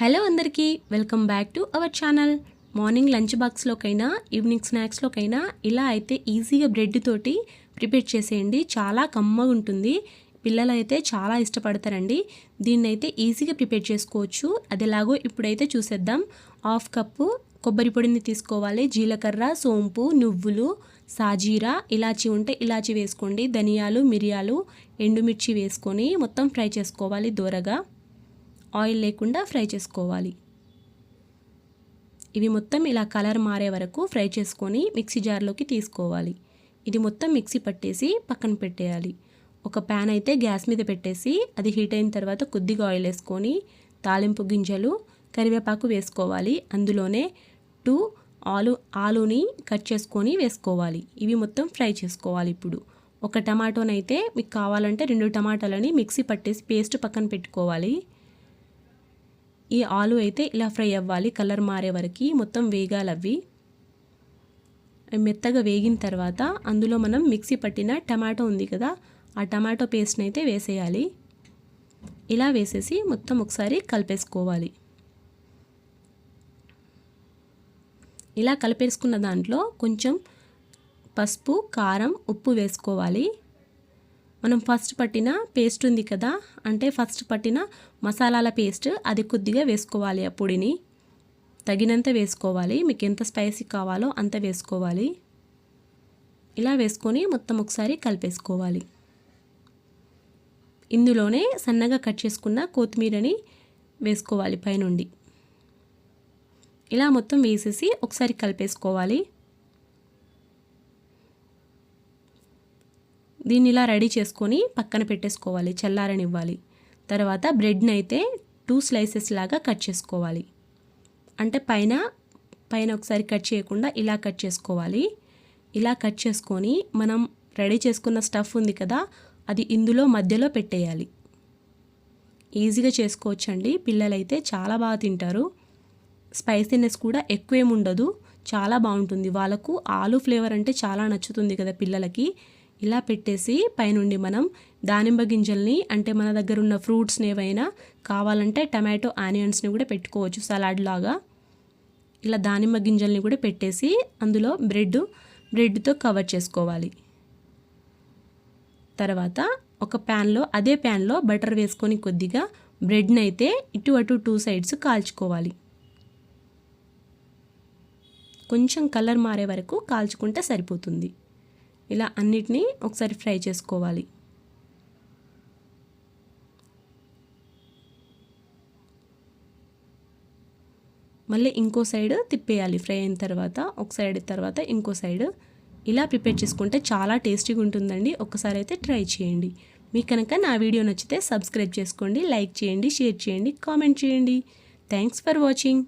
Hello అందరికీ welcome back to our channel. Morning lunch బాక్స్లోకైనా evening స్నాక్స్లోకైనా ఇలా అయితే ఈజీగా బ్రెడ్ తోటి ప్రిపేర్ చేసేయండి. చాలా కమ్మగా ఉంటుంది. పిల్లలు అయితే చాలా ఇష్టపడతారండి. దీన్ని అయితే ఈజీగా ప్రిపేర్ చేసుకోవచ్చు. అదేలాగో ఇప్పుడైతే చూసేద్దాం. హాఫ్ కప్పు కొబ్బరి పొడిని తీసుకోవాలి. జీలకర్ర సోంపు నువ్వులు సాజీరా ఇలాచి ఉంటే ఇలాచి వేసుకోండి. ధనియాలు మిరియాలు ఎండుమిర్చి వేసుకొని మొత్తం ఫ్రై చేసుకోవాలి దూరగా. ఆయిల్ లేకుండా ఫ్రై చేసుకోవాలి. ఇవి మొత్తం ఇలా కలర్ మారే వరకు ఫ్రై చేసుకొని మిక్సీ జార్లోకి తీసుకోవాలి. ఇది మొత్తం మిక్సీ పట్టేసి పక్కన పెట్టేయాలి. ఒక ప్యాన్ అయితే గ్యాస్ మీద పెట్టేసి అది హీట్ అయిన తర్వాత కొద్దిగా ఆయిల్ వేసుకొని తాలింపు గింజలు కరివేపాకు వేసుకోవాలి. అందులోనే టూ ఆలు ఆలుని కట్ చేసుకొని వేసుకోవాలి. ఇవి మొత్తం ఫ్రై చేసుకోవాలి ఇప్పుడు. ఒక టమాటోనైతే మీకు కావాలంటే రెండు టమాటాలని మిక్సీ పట్టేసి పేస్ట్ పక్కన పెట్టుకోవాలి. ఈ ఆలు అయితే ఇలా ఫ్రై అవ్వాలి. కలర్ మారే వరకు మొత్తం వేగాలి అవి మెత్తగా వేగిన తర్వాత అందులో మనం మిక్సీ పట్టిన టమాటో ఉంది కదా ఆ టమాటో పేస్ట్ని అయితే వేసేయాలి. ఇలా వేసేసి మొత్తం ఒకసారి కలిపేసుకోవాలి. ఇలా కలిపేసుకున్న దాంట్లో కొంచెం పసుపు కారం ఉప్పు వేసుకోవాలి. మనం ఫస్ట్ పట్టిన పేస్ట్ ఉంది కదా అంటే ఫస్ట్ పట్టిన మసాలాల పేస్ట్ అది కొద్దిగా వేసుకోవాలి ఆ పొడిని. తగినంత వేసుకోవాలి మీకు ఎంత స్పైసీ కావాలో అంత వేసుకోవాలి. ఇలా వేసుకొని మొత్తం ఒకసారి కలిపేసుకోవాలి. ఇందులోనే సన్నగా కట్ చేసుకున్న కొత్తిమీరని వేసుకోవాలి పైనుండి. ఇలా మొత్తం వేసేసి ఒకసారి కలిపేసుకోవాలి. దీన్ని ఇలా రెడీ చేసుకొని పక్కన పెట్టేసుకోవాలి చల్లారనివ్వాలి. తర్వాత బ్రెడ్ని అయితే టూ స్లైసెస్ లాగా కట్ చేసుకోవాలి. అంటే పైన పైన ఒకసారి కట్ చేయకుండా ఇలా కట్ చేసుకోవాలి. ఇలా కట్ చేసుకొని మనం రెడీ చేసుకున్న స్టఫ్ ఉంది కదా అది ఇందులో మధ్యలో పెట్టేయాలి. ఈజీగా చేసుకోవచ్చండి. పిల్లలైతే చాలా బాగా తింటారు. స్పైసీనెస్ కూడా ఎక్కువేముండదు చాలా బాగుంటుంది. వాళ్ళకు ఆలు ఫ్లేవర్ అంటే చాలా నచ్చుతుంది కదా పిల్లలకి. ఇలా పెట్టేసి పైనుండి మనం దానిమ్మ గింజల్ని అంటే మన దగ్గర ఉన్న ఫ్రూట్స్ని ఏవైనా కావాలంటే టమాటో ఆనియన్స్ని కూడా పెట్టుకోవచ్చు సలాడ్ లాగా ఇలా దానిమ్మ గింజల్ని కూడా పెట్టేసి అందులో బ్రెడ్ బ్రెడ్తో కవర్ చేసుకోవాలి. తర్వాత ఒక ప్యాన్లో అదే ప్యాన్లో బటర్ వేసుకొని కొద్దిగా బ్రెడ్ని అయితే ఇటు అటు టూ సైడ్స్ కాల్చుకోవాలి. కొంచెం కలర్ మారే వరకు కాల్చుకుంటే సరిపోతుంది. ఇలా అన్నిటినీ ఒకసారి ఫ్రై చేసుకోవాలి. మళ్ళీ ఇంకో సైడ్ తిప్పేయాలి ఫ్రై అయిన తర్వాత ఒక సైడ్ తర్వాత ఇంకో సైడ్. ఇలా ప్రిపేర్ చేసుకుంటే చాలా టేస్టీగా ఉంటుందండి. ఒకసారి అయితే ట్రై చేయండి. మీకు కనుక నా వీడియో నచ్చితే సబ్స్క్రైబ్ చేసుకోండి లైక్ చేయండి షేర్ చేయండి కామెంట్ చేయండి. Thanks for watching.